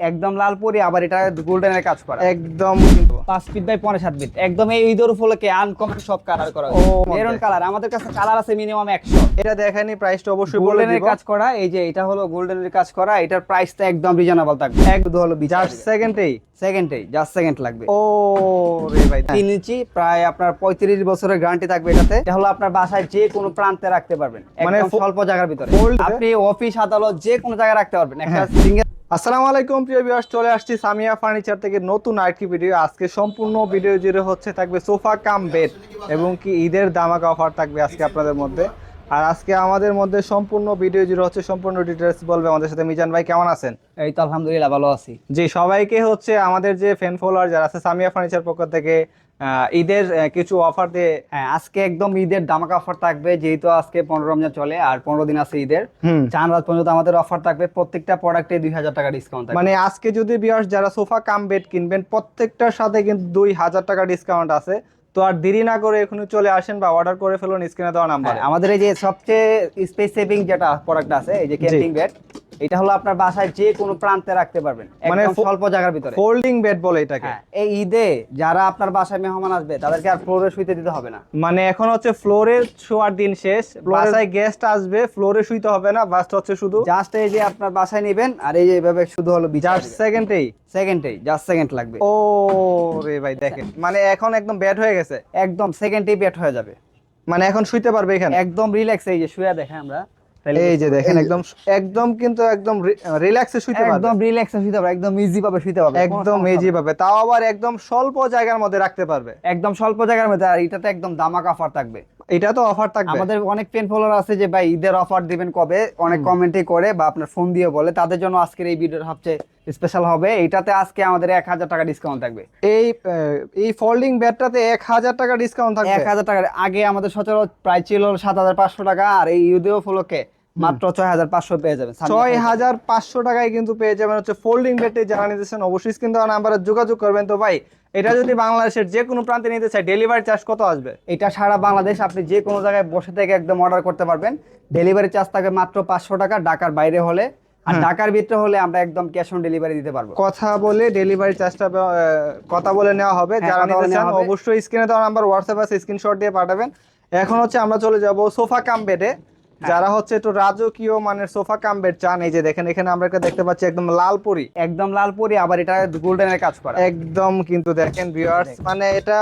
একদম লাল পরি আবার এটা গোল্ডেনের কাজ করা। একদম। পাঁচ ফিট বাই পনেরো সাত ফিট একদম এই ঈদের উপলক্ষে আনকমন সব কালার করা মেরুন কালার আমাদের কাছে কালার আছে মিনিমাম একশো। এটা দেখেনি প্রাইসটা অবশ্যই গোল্ডেনের কাজ করা এই যে এটা হলো গোল্ডেনের কাজ করা এটার প্রাইসটা একদম রিজনেবল থাকবে। এক দু হলো জাস্ট সেকেন্ডেই সেকেন্ডে জাস্ট সেকেন্ড লাগবে। ও রে ভাই তিন ইঞ্চি প্রায় আপনার পঁয়ত্রিশ বছরের গ্যারান্টি থাকবে এটাতে। এটা হলো আপনার বাসায় যে কোনো প্রান্তে রাখতে পারবেন। মানে স্বল্প জায়গার ভিতরে। আপনি অফিস আদালত যে কোনো জায়গায় রাখতে পারবেন। একটা হ্যাঁ। সিঙ্গেল আসসালামু আলাইকুম, প্রিয় ভিউয়ার্স চলে আসছি সামিয়া ফার্নিচার থেকে নতুন আরেকটি ভিডিও আজকে সম্পূর্ণ ভিডিও জুড়ে হচ্ছে থাকবে সোফা কাম বেড এবং কি ঈদের দামাকা অফার থাকবে আজকে আপনাদের মধ্যে। আর আজকে আমাদের মধ্যে সম্পূর্ণ ভিডিও জুড়ে হচ্ছে সম্পূর্ণ ডিটেলস বলবে আমাদের সাথে। মিজান ভাই কেমন আছেন? এই তো আলহামদুলিল্লাহ ভালো আছি। জি সবাইকে হচ্ছে আমাদের যে ফ্যান ফলোয়ার যারা আছে সামিয়া ফার্নিচার পক্ষ থেকে ঈদের কিছু অফার দিয়ে হ্যাঁ আজকে একদম ঈদের দামাকা অফার থাকবে যেহেতু আজকে পনেরো রমজান চলে আর পনেরো দিন আছে ঈদের। চার রাত পর্যন্ত আমাদের অফার থাকবে প্রত্যেকটা প্রোডাক্টে দুই হাজার টাকা ডিসকাউন্ট মানে আজকে যদি ভিউয়ার্স যারা সোফা কাম বেড কিনবেন প্রত্যেকটার সাথে কিন্তু দুই হাজার টাকা ডিসকাউন্ট আছে। তো আর দেরি না করে এখনই চলে আসেন বা অর্ডার করে ফেলুন স্ক্রিনে দেওয়া নাম্বার হ্যাঁ, আমাদের এই যে সবচেয়ে স্পেস সেভিং যেটা প্রোডাক্ট আছে এই যে ক্যাম্পিং বেড এটা হলো আপনার বাসায় যে কোনো প্রান্তে রাখতে পারবেন মানে স্বল্প জায়গার ভিতরে। ফোল্ডিং বেড বলে এটাকে। হ্যাঁ এই ঈদে যারা আপনার বাসায় মেহমান আসবে তাদেরকে আর ফ্লোরে শুইতে দিতে হবে না। মানে এখন হচ্ছে ফ্লোরে শোয়ার দিন শেষ বাসায় গেস্ট আসবে ফ্লোরে শুইতে হবে না বাস হচ্ছে শুধু জাস্ট এই যে আপনার বাসায় নেবেন আর এই যে এভাবে শুধু হলো জাস্ট সেকেন্ডেই সেকেন্ডেই জাস্ট সেকেন্ড লাগবে। ও রে ভাই দেখেন। মানে এখন একদম ব্যাড হয়ে গেছে। একদম সেকেন্ডেই বেট হয়ে যাবে। মানে এখন শুইতে পারবে এখানে? একদম রিল্যাক্স এই যে শুয়ে দেখেন আমরা। এই যে দেখেন একদম একদম কিন্তু একদম রিল্যাক্সে শুইতে পারবে। একদম রিল্যাক্স শুতে পারবে একদম ইজি ভাবে শুতে পারবে একদম ইজি। পাবে তাও আবার একদম স্বল্প জায়গার মধ্যে রাখতে পারবে। একদম স্বল্প জায়গার মধ্যে আর এটাতে একদম দামাক অফার থাকবে। এটা তো অফার থাকবে। আমাদের অনেক পেন ফলোয়ার আছে যে ভাই ঈদের অফার দিবেন কবে? অনেক কমেন্টে করে বা আপনার ফোন দিয়ে বলে। তাদের জন্য আজকের এই ভিডিওর সবচেয়ে স্পেশাল হবে। এটাতে আজকে আমাদের এক হাজার টাকা ডিসকাউন্ট থাকবে। এই এই ফোল্ডিং ব্যাটটাতে এক হাজার টাকা ডিসকাউন্ট থাকবে। এক হাজার টাকা আগে আমাদের সচরাচর প্রায় ছিল সাত হাজার পাঁচশো টাকা আর এই ঈদের উপলক্ষে মাত্র ছয় হাজার পাঁচশো পেয়ে যাবেন। ছয় হাজার পাঁচশো টাকায় কিন্তু পেয়ে যাবেন হচ্ছে ফোল্ডিং বেডে যারা নিতেছেন অবশ্যই কিন্তু নাম্বারে যোগাযোগ করবেন। তো ভাই এটা যদি বাংলাদেশের যে কোনো প্রান্তে নিতে চাই ডেলিভারি চার্জ কত আসবে? এটা সারা বাংলাদেশ আপনি যে কোনো জায়গায় বসে থেকে একদম অর্ডার করতে পারবেন। ডেলিভারি চার্জ থাকবে মাত্র পাঁচশো টাকা ঢাকার বাইরে হলে। আর ঢাকার ভিতরে হলে আমরা একদম ক্যাশ অন ডেলিভারি দিতে পারব। কথা বলে ডেলিভারি চার্জটা কথা বলে নেওয়া হবে। হ্যাঁ, যারা নিতে চান অবশ্যই স্ক্রিনে দেওয়া নাম্বার হোয়াটসঅ্যাপ আছে স্ক্রিনশট দিয়ে পাঠাবেন। এখন হচ্ছে আমরা চলে যাব সোফা কাম বেডে। যারা হচ্ছে একটু রাজকীয় মানের সোফা কামবেড চান এই যে দেখেন এখানে আমরা একটা দেখতে পাচ্ছি একদম লাল পরি। একদম লাল পরি আবার এটা গোল্ডেনের কাজ করা। একদম কিন্তু দেখেন ভিউয়ার্স মানে এটা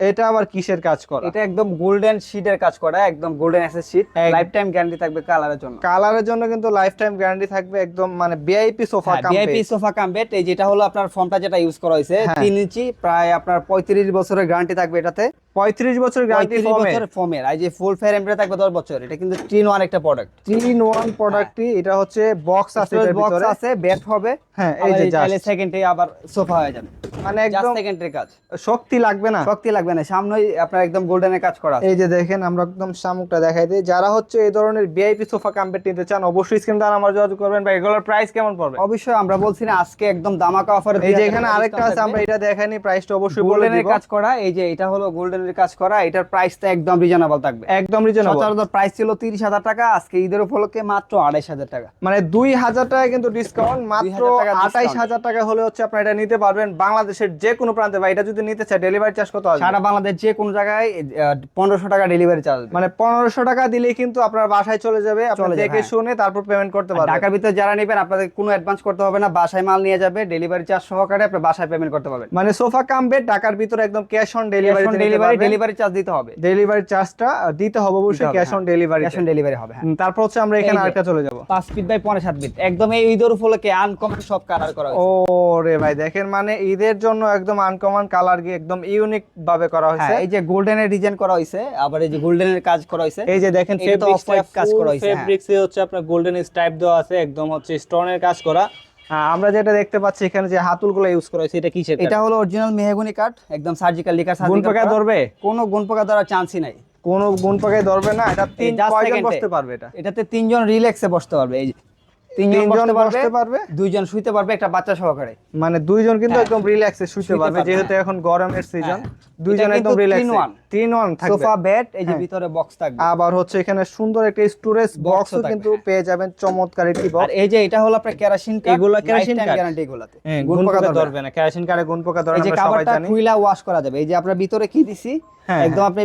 এটা আবার কিসের কাজ করা? এটা একদম গোল্ডেন শিটের কাজ করা একদম গোল্ডেন অ্যাসেস শিট লাইফ টাইম গ্যারান্টি থাকবে কালারের জন্য। কালারের জন্য কিন্তু লাইফ টাইম গ্যারান্টি থাকবে একদম মানে VIP sofa cum VIP sofa cum bed এই যেটা হলো আপনার ফর্মটা যেটা ইউজ করা হয়েছে হ্যাঁ। তিন ইঞ্চি প্রায় আপনার পঁয়ত্রিশ বছরের গ্যারান্টি থাকবে এটাতে। পঁয়ত্রিশ বছর গ্যারান্টি বছর ফোমের এই যে ফুল ফ্রেমটা থাকবে দশ বছর। এটা কিন্তু টিন ওয়ান একটা প্রোডাক্ট থ্রি ইন ওয়ান প্রোডাক্টই এটা হচ্ছে বক্স আছে এটার বক্স আছে বেড হবে। হ্যাঁ এই যে just। সেকেন্ডে আবার সোফা হয়ে যাবে। মানে জাস্ট একদম সেকেন্ডের কাজ। শক্তি লাগবে না। শক্তি লাগবে না। সামনেই আপনার একদম গোল্ডেনের কাজ করা আছে। এই যে দেখেন আমরা একদম শামুকটা দেখাই দিই। যারা হচ্ছে এই ধরনের ভিআইপি সোফা কাম্পেট নিতে চান অবশ্যই স্ক্রিন দ্বারা আমার যোগাযোগ করবেন। বা এগুলোর প্রাইস কেমন পড়বে? অবশ্যই আমরা বলছি না আজকে একদম দামাকা অফার এই যে এখানে আরেকটা আছে আমরা এটা দেখাইনি প্রাইসটা অবশ্যই বলে গোল্ডেনের কাজ করা এই যে এটা হলো গোল্ডেনের কাজ করা এটার প্রাইসটা একদম রিজনেবল থাকবে। একদম রিজনেবল সচরাচর প্রাইস ছিল তিরিশ হাজার টাকা আজকে ঈদের উপলক্ষে মাত্র আড়াইশ হাজার টাকা। মানে দুই হাজার টাকা কিন্তু ডিসকাউন্ট মাত্র 2000 টাকা হলে হচ্ছে আপনার এটা নিতে পারবেন বাংলাদেশের যে কোনো প্রান্তে। বা এটা যদি নিতে চায় ডেলিভারি চার্জ কত আসবে? সারা বাংলাদেশ যে কোনো জায়গায় পনেরোশো টাকা ডেলিভারি চার্জ মানে পনেরোশো টাকা দিলেই কিন্তু আপনার বাসায় চলে যাবে। আপনি দেখে হ্যাঁ। শুনে তারপর পেমেন্ট করতে পারবেন। ঢাকার ভিতরে যারা নেবেন আপনাদের কোনো অ্যাডভান্স করতে হবে না বাসায় মাল নিয়ে যাবে ডেলিভারি চার্জ সহকারে আপনি বাসায় পেমেন্ট করতে পারবেন। মানে সোফা কাম বেড ঢাকার ভিতরে একদম cash on delivery delivery delivery charge দিতে হবে। ডেলিভারি চার্জটা দিতে হবে অবশ্যই ক্যাশ অন হ্যাঁ। ডেলিভারি ক্যাশ অন ডেলিভারি হবে হ্যাঁ। তারপর হচ্ছে আমরা এখানে আরেকটা চলে যাব। পাঁচ ফিট বাই পনেরো সাত ফিট একদম এই ঈদের উপলক্ষে আনকমন সব কালার করা ও হয়েছে। রে ভাই দেখেন মানে ঈদের জন্য একদম আনকমন কালার গিয়ে একদম ইউনিক ভাবে করা হয়েছে। হ্যাঁ এই যে গোল্ডেনের ডিজাইন করা হয়েছে আবার এই যে গোল্ডেনের কাজ করা হয়েছে। এই যে দেখেন ফেব্রিক্স কাজ করা হয়েছে, হ্যাঁ। ফেব্রিক্স এ হচ্ছে আপনার গোল্ডেন স্ট্রাইপ দেওয়া আছে একদম হচ্ছে স্টোনের কাজ করা। হ্যাঁ, আমরা যেটা দেখতে পাচ্ছি এখানে যে হাতুলগুলো ইউজ করা হয়েছে এটা কিসের এটা হলো অরিজিনাল মেহগুনি কাঠ একদম সার্জিক্যাল লিকার গুণ পোকা ধরবে? কোন গুণ পোকা ধরার চান্সই নাই। কোন গুণ পোকায় ধরবে না এটা তিন কয়জন বসতে পারবে এটা? এটাতে তিনজন রিল্যাক্সে বসতে পারবে এই যে। তিনজন বসতে পারবে দুইজন শুইতে পারবে একটা বাচ্চা সহকারে। মানে দুইজন কিন্তু হ্যাঁ। একদম রিল্যাক্সে শুইতে পারবে যেহেতু। এখন গরমের সিজন হ্যাঁ। দুইজন একদম রিল্যাক্স তিন ওয়ান থাকবে। সোফা বেড এই যে হ্যাঁ। ভিতরে বক্স থাকবে। আবার হচ্ছে এখানে সুন্দর একটা স্টোরেজ বক্সও কিন্তু। পেয়ে যাবেন চমৎকার একটি আর বক্স এই যে এটা হলো আপনার কেরাসিন কাঠ এগুলা কেরোসিন কাঠ? গ্যারান্টি এগুলাতে। গুণ পোকা ধরবে ধরবে না। কেরোসিন কারে গুণ পোকা ধরে এই যে কাভারটা খুইলা ওয়াশ করা যাবে। এই যে আপনার ভিতরে কি দিছি একদম আপনি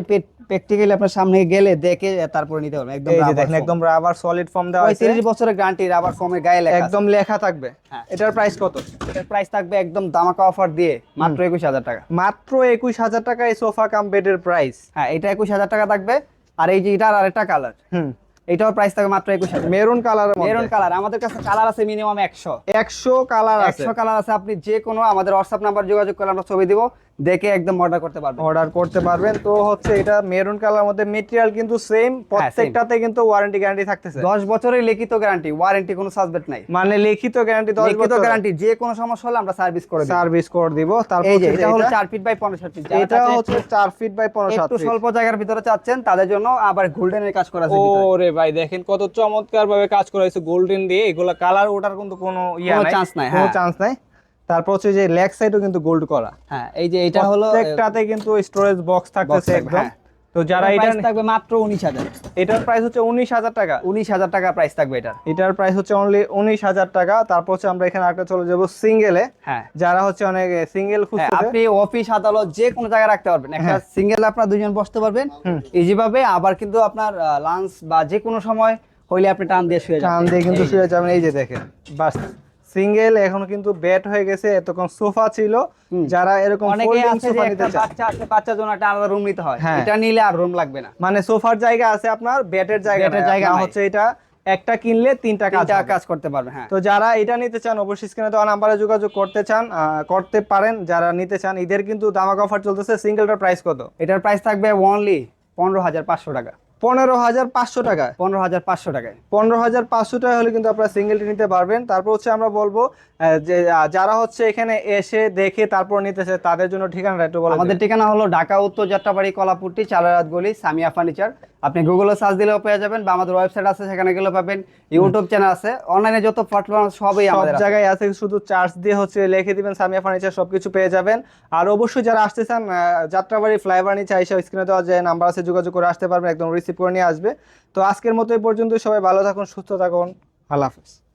প্র্যাকটিক্যালি আপনার সামনে গেলে দেখে তারপরে নিতে পারবেন। একদম দেখেন একদম রাবার সলিড ফর্ম দেওয়া আছে। 35 বছরের গ্যারান্টি রাবার ফোমের গায়ে লেখা একদম লেখা থাকবে। হ্যাঁ। এটার প্রাইস কত? এটার প্রাইস থাকবে একদম দামাকা অফার দিয়ে মাত্র 21000 টাকা। মাত্র একুশ হাজার টাকা এই সোফা কাম বেডের প্রাইস হ্যাঁ এটা 21000 টাকা থাকবে। আর এই যে এটার আরেকটা কালার হুম। এটার প্রাইস থাকবে মাত্র 21000 মেরুন কালার মেরুন কালার আমাদের কাছে কালার আছে মিনিমাম 100 একশো কালার আছে। একশো কালার আছে। আপনি যে কোনো আমাদের হোয়াটসঅ্যাপ নাম্বার যোগাযোগ করে আমরা ছবি দিব। দেখে একদম অর্ডার করতে পারবেন। অর্ডার করতে পারবেন। তো হচ্ছে এটা মেরুন কালার মধ্যে মেটেরিয়াল কিন্তু সেম প্রত্যেকটাতে কিন্তু ওয়ারেন্টি গ্যারান্টি থাকতেছে। দশ বছরের লিখিত গ্যারান্টি ওয়ারেন্টি কোনো সাসপেক্ট নাই। মানে লিখিত গ্যারান্টি দশ লিখিত গ্যারান্টি যে কোনো সমস্যা হলে আমরা সার্ভিস করে দিই সার্ভিস কোড দিব। তারপর এই যে এটা হলো এটা- চার ফিট বাই পনেরো ফিট এটা হচ্ছে চার ফিট বাই পনেরো সাত একটু স্বল্প জায়গার ভিতরে চাচ্ছেন তাদের জন্য আবার গোল্ডেনের কাজ করা আছে ওরে ভাই দেখেন কত চমৎকার ভাবে কাজ করা হয়েছে। গোল্ডেন দিয়ে এগুলা কালার ওটার কিন্তু কোনো ইয়া নাই কোনো নাই। chance নাই, কোনো হ্যাঁ। চান্স নাই। তারপর হচ্ছে যে লেগ সাইডও কিন্তু গোল্ড করা। হ্যাঁ এই যে এটা হলো প্রত্যেকটাতে কিন্তু স্টোরেজ বক্স থাকতেছে একদম। হ্যাঁ। তো যারা এটা থাকবে মাত্র উনিশ হাজার। এটার প্রাইস হচ্ছে উনিশ হাজার টাকা। উনিশ হাজার টাকা প্রাইস থাকবে এটা এটার প্রাইস হচ্ছে অনলি উনিশ হাজার টাকা। তারপর হচ্ছে আমরা এখানে একটা চলে যাব সিঙ্গেলে হ্যাঁ। যারা হচ্ছে অনেক সিঙ্গেল হ্যাঁ, আপনি অফিস আদালত যে কোনো জায়গায় রাখতে পারবেন। একটা হ্যাঁ। সিঙ্গেল আপনার দুজন বসতে পারবেন। ইজি ভাবে আবার কিন্তু আপনার লাঞ্চ বা যে কোনো সময় হইলে আপনি টান দিয়ে শুয়ে টান দিয়ে কিন্তু। শুয়ে যাবেন। এই যে দেখেন বাস। সিঙ্গেল এখন কিন্তু বেড হয়ে গেছে এতক্ষণ সোফা ছিল। যারা এরকম অনেকে আছে যে একটা বাচ্চা আছে বাচ্চার জন্য একটা আলাদা রুম নিতে হয়। হ্যাঁ। এটা নিলে আর রুম লাগবে না। মানে সোফার জায়গা আছে আপনার বেডের জায়গা বেডের জায়গা হচ্ছে এটা একটা কিনলে তিনটা কাজ কাজ করতে পারবে হ্যাঁ। তো যারা এটা নিতে চান অবশ্যই স্ক্রিনে দেওয়া নাম্বারে যোগাযোগ করতে চান আহ, করতে পারেন। যারা নিতে চান ঈদের কিন্তু দামাক অফার চলতেছে সিঙ্গেলটার প্রাইস কত? এটার প্রাইস থাকবে অনলি পনেরো হাজার পাঁচশো টাকা। পনেরো হাজার পাঁচশো টাকা পনেরো হাজার পাঁচশো টাকায়। পনেরো হাজার পাঁচশো টাকা হলে কিন্তু আপনারা সিঙ্গেলটি নিতে পারবেন। তারপর হচ্ছে আমরা বলব যে যারা হচ্ছে এখানে এসে দেখে তারপর নিতেছে তাদের জন্য ঠিকানাটা একটু বলো আমাদের ঠিকানা হলো ঢাকা উত্তর যাত্রাবাড়ি কলাপুরটি চালারাত গলি সামিয়া ফার্নিচার। আপনি গুগলে সার্চ দিলেও পেয়ে যাবেন বা আমাদের ওয়েবসাইট আছে সেখানে গেলেও পাবেন। ইউটিউব চ্যানেল আছে অনলাইনে যত প্ল্যাটফর্ম আছে সবই আমাদের সব জায়গায় আছে শুধু চার্জ দিয়ে হচ্ছে লিখে দিবেন সামিয়া ফার্নিচার সবকিছু পেয়ে যাবেন। আর অবশ্যই যারা আসতে চান যাত্রাবাড়ি ফ্লাইওভার নিচে আইসা স্ক্রিনে দেওয়া যায় নাম্বার আছে যোগাযোগ করে আসতে পারবেন একদম রিসিভ করে নিয়ে আসবে। তো আজকের মতো এই পর্যন্ত সবাই ভালো থাকুন সুস্থ থাকুন আল্লাহ হাফেজ।